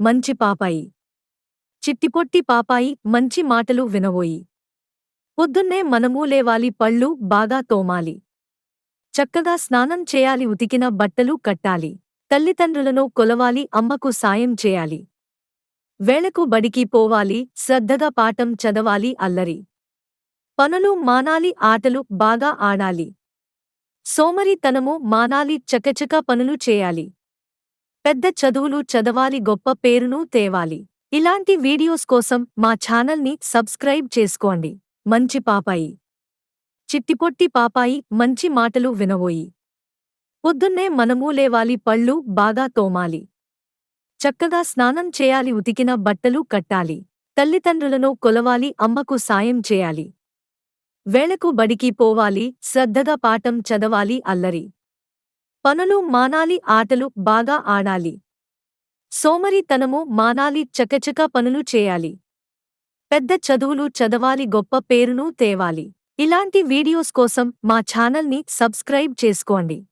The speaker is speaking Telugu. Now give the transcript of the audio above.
మంచి పాపాయి. చిట్టిపొట్టి పాపాయి మంచి మాటలు వినవోయి పొద్దున్నే మనము లేవాలి పళ్ళు బాగా తోమాలి. చక్కగా స్నానం చేయాలి ఉతికిన బట్టలు కట్టాలి. తల్లిదండ్రులను కొలవాలి అమ్మకు సాయం చేయాలి. వేళకు బడికి పోవాలి శ్రద్ధగా పాఠం చదవాలి అల్లరి. పనులు మానాలి ఆటలు బాగా ఆడాలి. సోమరితనము మానాలి చకచక పనులు చేయాలి. పెద్ద చదువులు చదవాలి గొప్ప పేరును తేవాలి. ఇలాంటి వీడియోస్ కోసం మా ఛానల్ని సబ్స్క్రైబ్ చేసుకోండి. మంచి పాపాయి. చిట్టిపొట్టి పాపాయి మంచి మాటలు వినవోయి పొద్దున్నే మనమూలేవాలి పళ్ళు బాగా తోమాలి. చక్కగా స్నానం చేయాలి ఉతికిన బట్టలు కట్టాలి. తల్లిదండ్రులను కొలవాలి అమ్మకు సాయం చేయాలి. వేళకు బడికి పోవాలి శ్రద్ధగా పాఠం చదవాలి అల్లరి. పనులు మానాలి ఆటలు బాగా ఆడాలి. సోమరితనము మానాలి చకచక పనులు చేయాలి. పెద్ద చదువులు చదవాలి గొప్ప పేరును తేవాలి. ఇలాంటి వీడియోస్ కోసం మా ఛానల్ని సబ్స్క్రైబ్ చేసుకోండి.